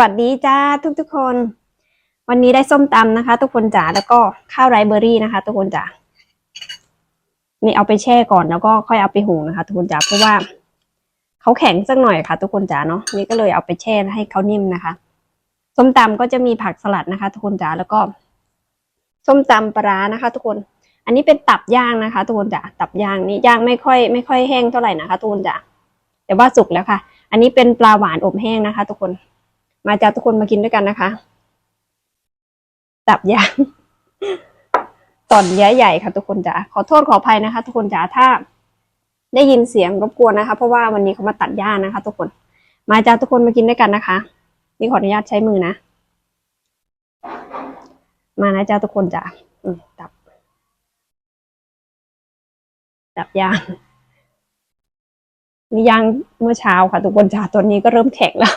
สวัสดีจ้าทุกทุกคน วันนี้ได้ส้มตำนะคะ ทุกคนจ๋าแล้วก็ข้าวไรเบอร์รี่นะคะ ทุกคนจ๋านี่เอาไปแช่ก่อนแล้วก็ค่อยเอาไปหุงนะคะ ทุกคนจ๋าเพราะว่าเขาแข็งสักหน่อยค่ะ ทุกคนจ๋าเนาะนี่ก็เลยเอาไปแช่ให้เขานิ่มนะคะส้มตำก็จะมีผักสลัดนะคะ ทุกคนจ๋าแล้วก็ ส้มตำปลาร้านะคะ ทุกคน อันนี้เป็นตับย่างนะคะ ทุกคนจ๋าตับย่างนี่ย่างไม่ค่อย ไม่ค่อยแห้งเท่าไหร่นะคะ ทุกคนจ๋าแต่ว่าสุกแล้วค่ะ อันนี้เป็นปลาหวานอบแห้งนะคะ ทุกคน มาจ้าทุกคนมากินด้วยกันนะคะ ตับย่างตอนใหญ่ๆค่ะ ทุกคนจ๋าขอโทษขออภัยนะคะ ทุกคนจ๋าถ้า ได้ยินเสียงรบกวนนะคะ เพราะว่าวันนี้เขามาตัดหญ้านะคะ ทุกคน มาจ้าทุกคนมากินด้วยกันนะคะ นี่ขออนุญาตใช้มือนะ มานะจ้าทุกคนจ๋าตับ ตับย่างนี่ย่างเมื่อเช้าค่ะ ทุกคนจ๋าตอนนี้ก็เริ่มแข็งแล้ว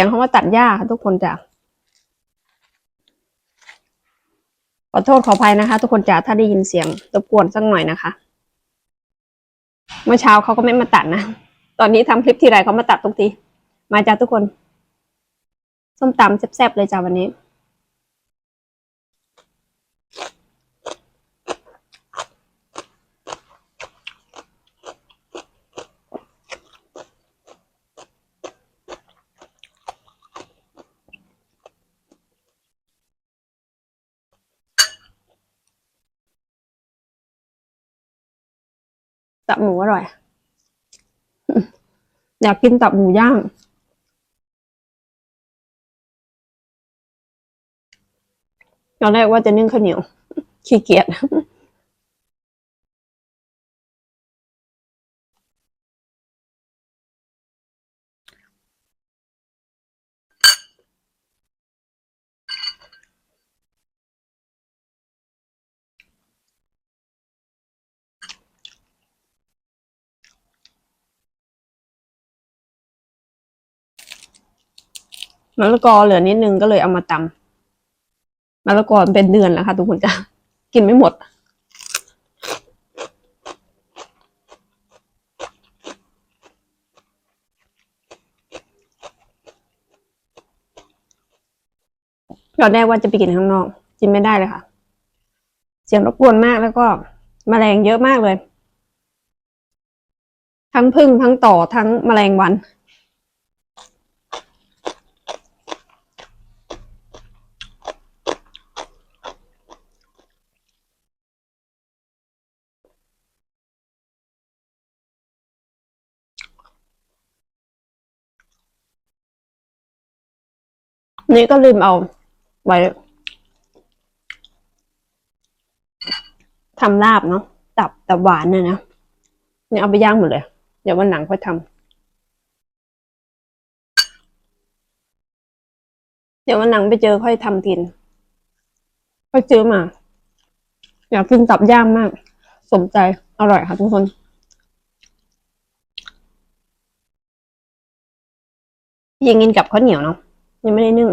สียงเขาว่าตัดหญ้าค่ะทุกคนจ้ะขอโทษขออภัยนะคะ ทุกคนจ้ะถ้าได้ยินเสียงรบกวนสักหน่อยนะคะ เมื่อเช้าเขาก็ไม่มาตัดนะตอนนี้ทำคลิปทีไรเขามาตัดทุกทีมาจ้าทุกคน ส้มตำแซ่บๆเลยจ้าวันนี้ ตับหมูอร่อย อยากกินตับหมูย่าง ตอนแรกว่าจะนึ่งข้าวเหนียว ขี้เกียจ มะละกอเหลือนิดนึงก็เลยเอามาตำมะละกอเป็นเดือนแล้วค่ะทุกคนจ้ะกินไม่หมด ตอนแรกว่าจะไปกินข้างนอก กินไม่ได้เลยค่ะ เสียงรบกวนมากแล้วก็แมลงเยอะมากเลย ทั้งพึ่งทั้งต่อทั้งแมลงวัน นี่ก็ลืมเอาไว้ทำลาบเนาะตับตับหวานเนี่ยนะเนี่ยเอาไปย่างหมดเลย เดี๋ยววันหลังค่อยทำเดี๋ยววันหลังไปเจอค่อยทำกิน ค่อยซื้อมา อยากกินตับย่างมาก สมใจอร่อยค่ะทุกคนยังกินกับข้าวเหนียวเนาะ ยังไม่ได้นึ่ง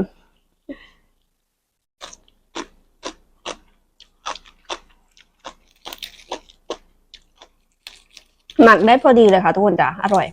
หมักได้พอดีเลยค่ะทุกคนจ้ะอร่อย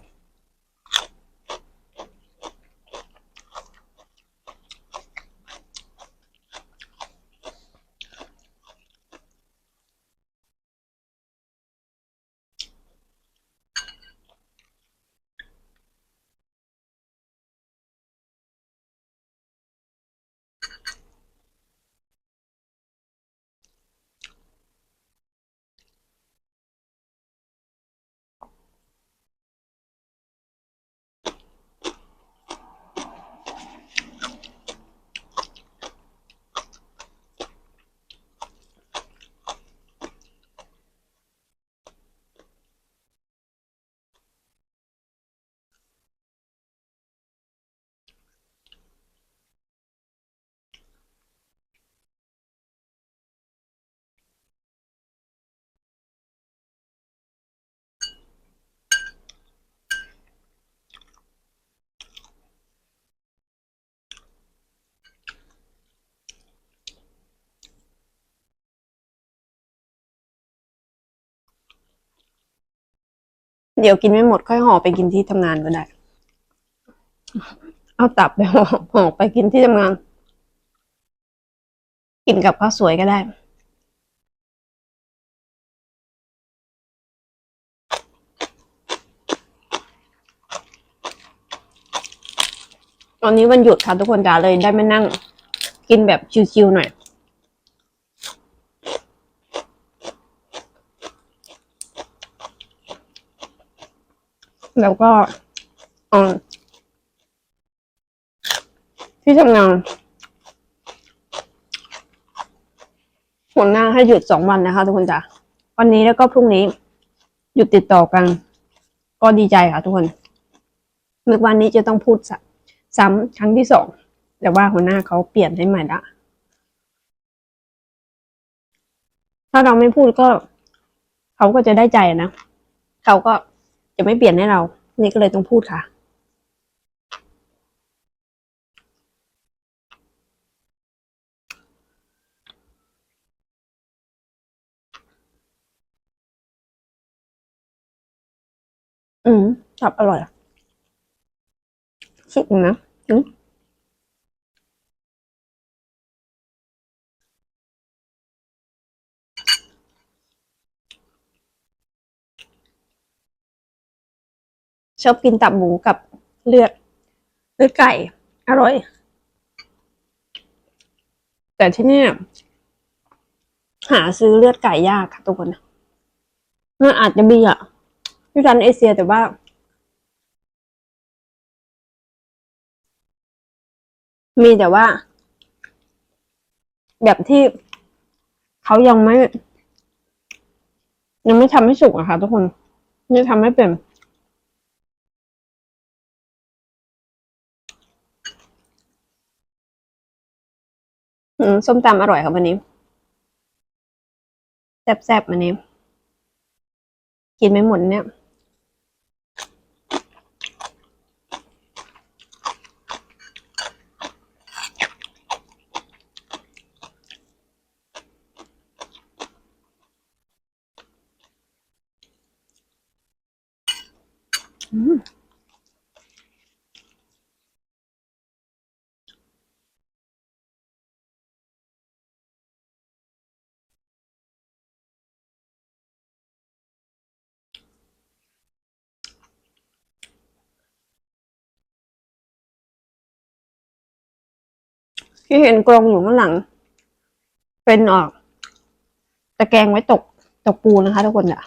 เดี๋ยวกินไม่หมดค่อยห่อไปกินที่ทำงานก็ได้ เอาตับไปห่อห่อไปกินที่ทำงาน กินกับข้าวสวยก็ได้ ตอนนี้วันหยุดค่ะทุกคนจ๋าเลยได้มานั่ง กินแบบชิวๆหน่อย แล้วก็อที่ทำงานหัวหน้าให้หยุดสองวันนะคะ ทุกคนจ๋าวันนี้แล้วก็พรุ่งนี้ หยุดติดต่อกัน ก็ดีใจค่ะทุกคนเมื่อวันนี้จะต้องพูดซ้ำครั้งที่สองแต่ว่าหัวหน้าเขาเปลี่ยนให้ใหม่ละถ้าเราไม่พูดก็ เขาก็จะได้ใจนะ เขาก็ จะไม่เปลี่ยนให้เรา นี่ก็เลยต้องพูดค่ะ อืมตับอร่อยอะสุกนะอืม ชอบกินตับหมูกับเลือดเลือดไก่ อร่อย แต่ที่นี่หาซื้อเลือดไก่ยากค่ะทุกคนมันอาจจะมีอะที่ร้านเอเชียแต่ว่ามีแต่ว่า แบบที่เขายังไม่ ยังไม่ทำให้สุกอะค่ะทุกคนยังทำไม่เป็น อืมส้มตำอร่อยครับวันนี้แซ่บๆวันนี้ กินไม่หมดเนี่ย อืม ที่เห็นกรงอยู่ข้างหลัง เป็นออกตะแกรงไว้ตกตกปูนะคะทุกคนอะ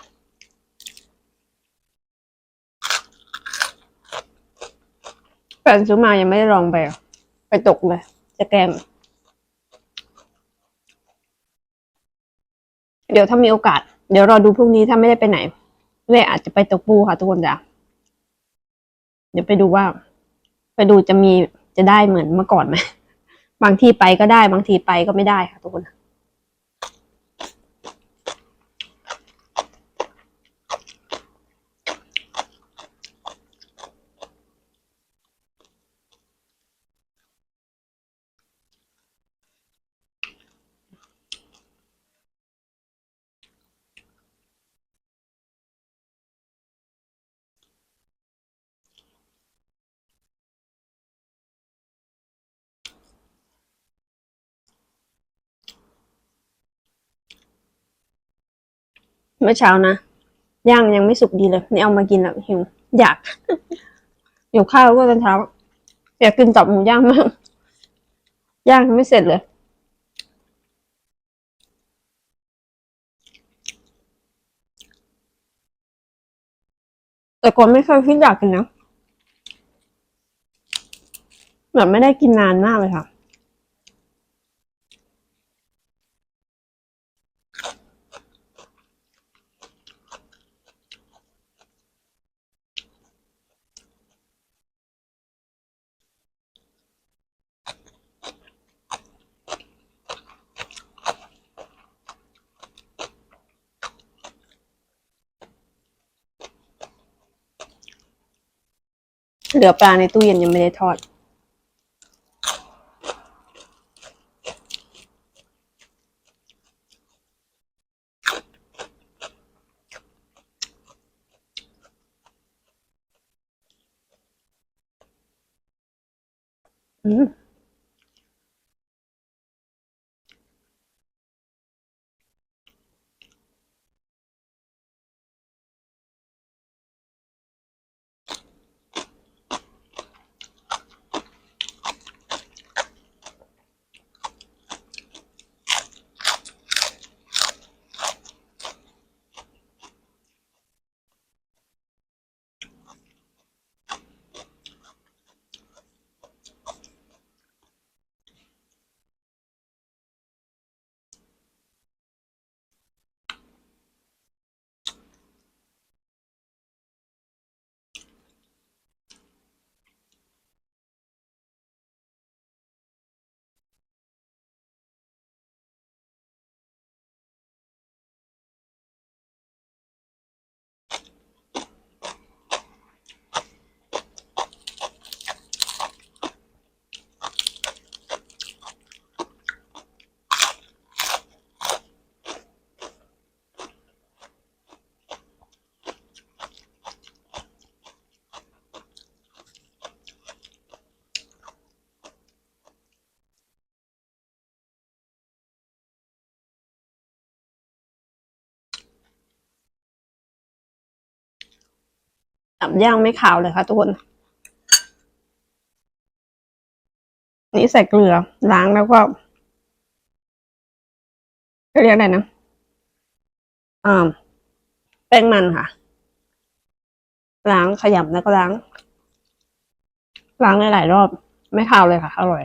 แฟนซื้อมายังไม่ได้ลองไป ไปตกเลยตะแกรงเดี๋ยวถ้ามีโอกาส เดี๋ยวรอดูพรุ่งนี้ถ้าไม่ได้ไปไหนแม่อาจจะไปตกปูค่ะทุกคนจ้ะเดี๋ยวไปดูว่า ไปดูจะมีจะได้เหมือนเมื่อก่อนไหม บางทีไปก็ได้ บางทีไปก็ไม่ได้ค่ะทุกคน เมื่อเช้านะย่างยังไม่สุกดีเลยนี่เอามากินแล้วหิวอยากหิวข้าวก็ตอนเช้าอยากกินตับหมูย่างมากย่างยังไม่เสร็จเลยแต่ก่อนไม่เคยคิดอยากกินนะแบบไม่ได้กินนานมากเลยค่ะ เหลือปลาในตู้เย็นยังไม่ได้ทอด ตับย่างไม่ขาวเลยค่ะทุกคน นี่ใส่เกลือล้างแล้วก็จะเรียกอะไรนะอ่าแป้งมันค่ะ ล้างขยำแล้วก็ล้าง ล้างหลายๆรอบ ไม่ขาวเลยค่ะ อร่อย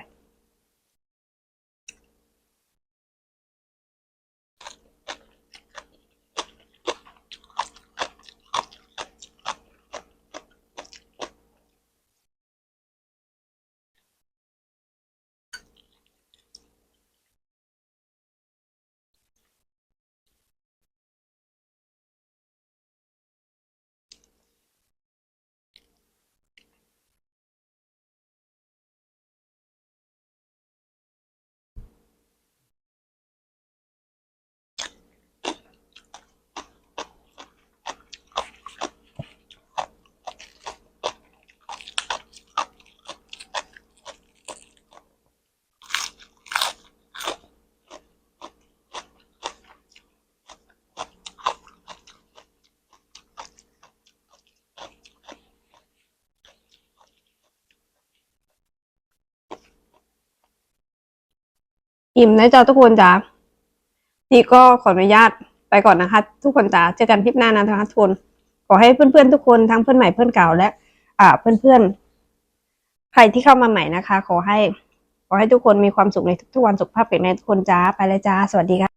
อิ่มนะจ๊ะทุกคนจ๋านี่ก็ขออนุญาตไปก่อนนะคะ ทุกคนจ๋าเจอกันคลิปหน้านะคะทุกคนขอให้เพื่อนๆทุกคนทั้งเพื่อนใหม่เพื่อนเก่าและ อ่า เพื่อนๆใครที่เข้ามาใหม่นะคะ ขอให้ ขอให้ทุกคนมีความสุขในทุกๆวันสุขภาพแข็งแรงทุกคนจ้าไปเลยจ้าสวัสดีค่ะ